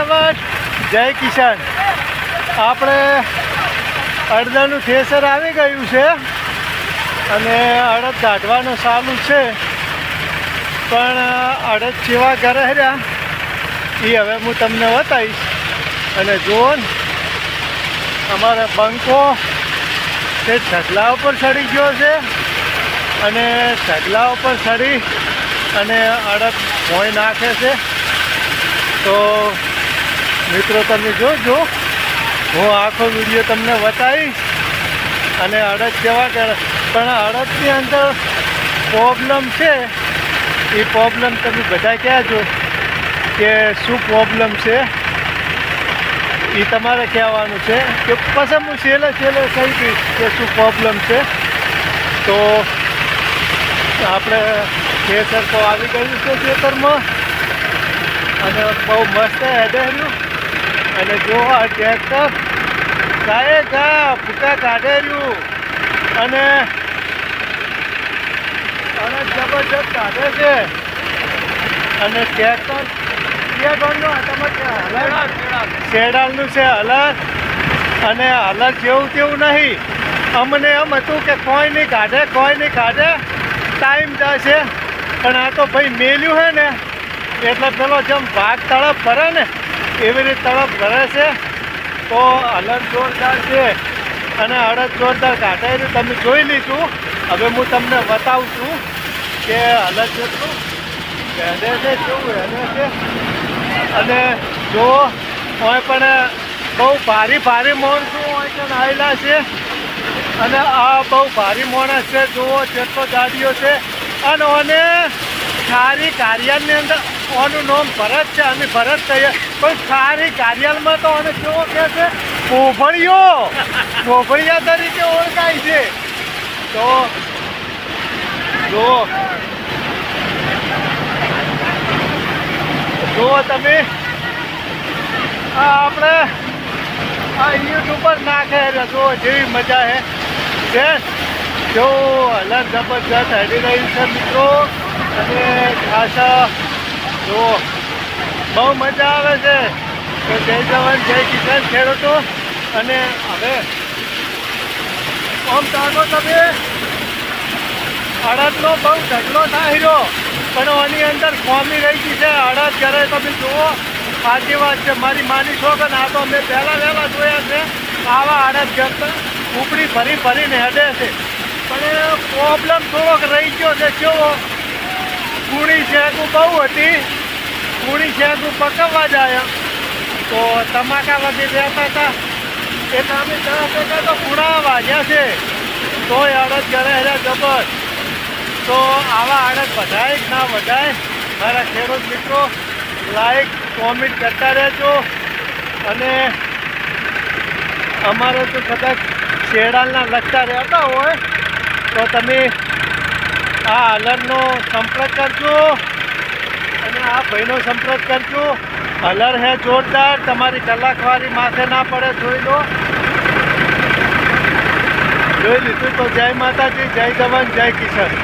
જવાન જય કિસાન. આપણે અડદાનું થેસર આવી ગયું છે અને અડદ કાઢવાનું ચાલુ છે. પણ અડદ જેવા ઘરે રહ્યા. એ હવે હું તમને બતાવીશ. અને જુઓ અમારે બંકો તે ઢગલા ઉપર ચડી ગયો છે અને ઢગલા ઉપર ચડી અને અડદ ભોંય નાખે છે. તો મિત્રો, તમે જોજો. હું આખો વીડિયો તમને બતાવીશ. અને અડદ કેવા કરે પણ અડદની અંદર પ્રોબ્લેમ છે. એ પ્રોબ્લેમ તમે બધા કહેજો કે શું પ્રોબ્લેમ છે? એ તમારે કહેવાનું છે કે પછી હું છેલ્લે છેલ્લે કહી દઈશ કે શું પ્રોબ્લેમ છે. તો આપણે ખેતર તો આવી ગયું છે ખેતરમાં. અને બહુ મસ્ત હેડેર્યું અને જો આ ટ્રેક્ટર ગાય ગા ફૂટા કાઢેર્યું અને અને જબરજસ્ત કાઢે છે. અને ટ્રેક્ટર શેડાલનું છે હલર અને હલર જેવું તેવું નહીં. અમને એમ હતું કે કોઈ નહીં કાઢે કોઈ નહીં કાઢે. ટાઈમ જશે. પણ આ તો ભાઈ મેલ્યું છે ને. એટલે પેલો જેમ ભાગ તળપ ભરે ને એવી રીતે તળપ ભરે છે, તો હલર જોરદાર છે અને અડદ જોરદાર કાઢાયેલું તમે જોઈ લીધું. હવે હું તમને બતાવું છું કે અલગ જેટલું વહેલે છે, કેવું હેડે છે. અને જો હોય પણ બહુ ભારી ભારી મોણસું હોય છે આવેલા છે. અને આ બહુ ભારી માણસ છે, જુઓ, જેટલો ગાડીઓ છે. અને ઓને સારી કાર્યાલની અંદર ઓનું નામ ભરત છે, અમે ભરત થઈએ. પણ સારી કાર્યાલયમાં તો અને કેવો કહે છે કોભળીઓ કોભળિયા તરીકે ઓળખાય છે. તો જુઓ. જુઓ તમે. આ આપણે આ યુટ્યુબ પર નાખે છે જુઓ જેવી મજા હે. છે? જો હલર જબરજસ્ત હેડી રહ્યું છે મિત્રો. અને ખાસા જુઓ, બહુ મજા આવે છે. તો જય જવાન, જય કિસાન ખેડૂતો. અને હવે આમ તાકો તમે. અડદનો બહુ ઢગલો થાય રહ્યો પણ આની અંદર ખોમી રહી ગઈ છે. અડદ જ્યારે તમે જુઓ, સાચી વાત છે, મારી માની છોકન આ તો મેં પહેલાં વહેલા જોયા છે, આવા અડદ જતા ઉપડી ફરી ફરીને હેડે છે. પણ પ્રોબ્લેમ થોડોક રહી ગયો છે. કેવો કુણી શેકું બહુ હતી. કુણી શેકું પકવવા જાય. તો તમાકા વગી રહેતા હતા. એટલે અમે દસ ટકા તો કુણા વાગ્યા છે. તોય અડદ ઘરે હેરા જબર. તો આવા અડદ વધાય જ ના વધાય? મારા ખેડૂત મિત્રો લાઈક કોમેન્ટ કરતા રહેજો. અને અમારે તો કદાચ શેડાલના લગતા રહેતા હોય, તો તમે આ હલરનો સંપર્ક કરજો અને આ ભાઈનો સંપર્ક કરજો. હલર હે જોરદાર, તમારી કલાકવારી માથે ના પડે, જોઈ લો. જોઈ લીધું તો જય માતાજી, જય જવાન, જય કિશન.